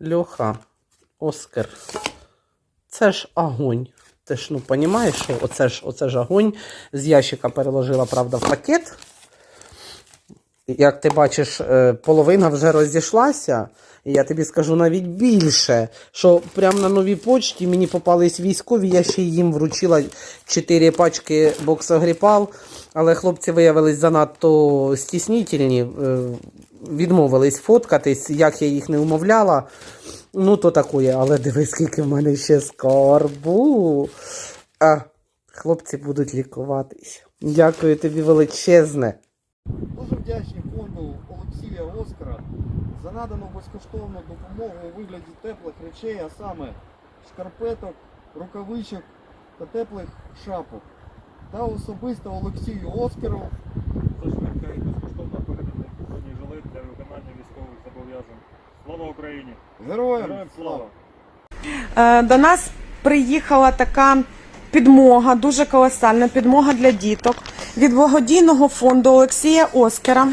Льоха, Оскар. Це ж огонь. Ти ж ну розумієш, що оце ж, оце ж огонь. З ящика переложила, правда, в пакет. Як ти бачиш, е, половина вже розійшлася. І я тобі скажу навіть більше, що прямо на новій почті мені попались військові, я ще їм вручила 4 пачки боксогріпал, але хлопці виявились занадто стіснітельні, е, відмовились фоткатись, як я їх не умовляла. Ну, то такое, але дивись, скільки в мене ще скарбу. А, хлопці будуть лікуватись. Дякую тобі величезне. Дуже вдячні фонду Олексія Оскара за надану безкоштовну допомогу у вигляді теплих речей, а саме шкарпеток, рукавичок та теплих шапок. Та особисто Олексію Оскару військових. Слава Україні! героям Героям слава! слава! Е, До нас приїхала така підмога, дуже колосальна підмога для діток від благодійного фонду Олексія Оскара.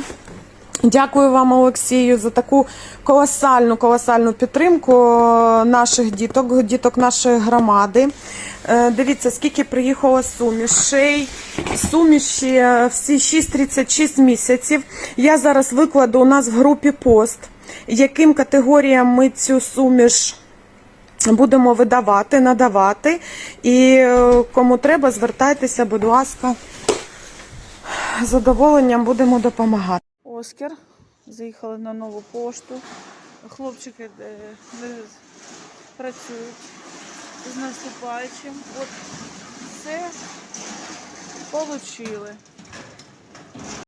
Дякую вам, Олексію, за таку колосальну, колосальну підтримку е, наших діток, діток нашої громади. Е, Дивіться, скільки приїхало сумішей. Суміші всі 6-36 місяців. Я зараз викладу у нас в групі пост, яким категоріям ми цю суміш будемо видавати, надавати. І е, кому треба, звертайтеся, будь ласка. З задоволенням будемо допомагати. Оскар. Заїхали на нову пошту. Хлопчики е, працюють з наступаючим. От все отримали.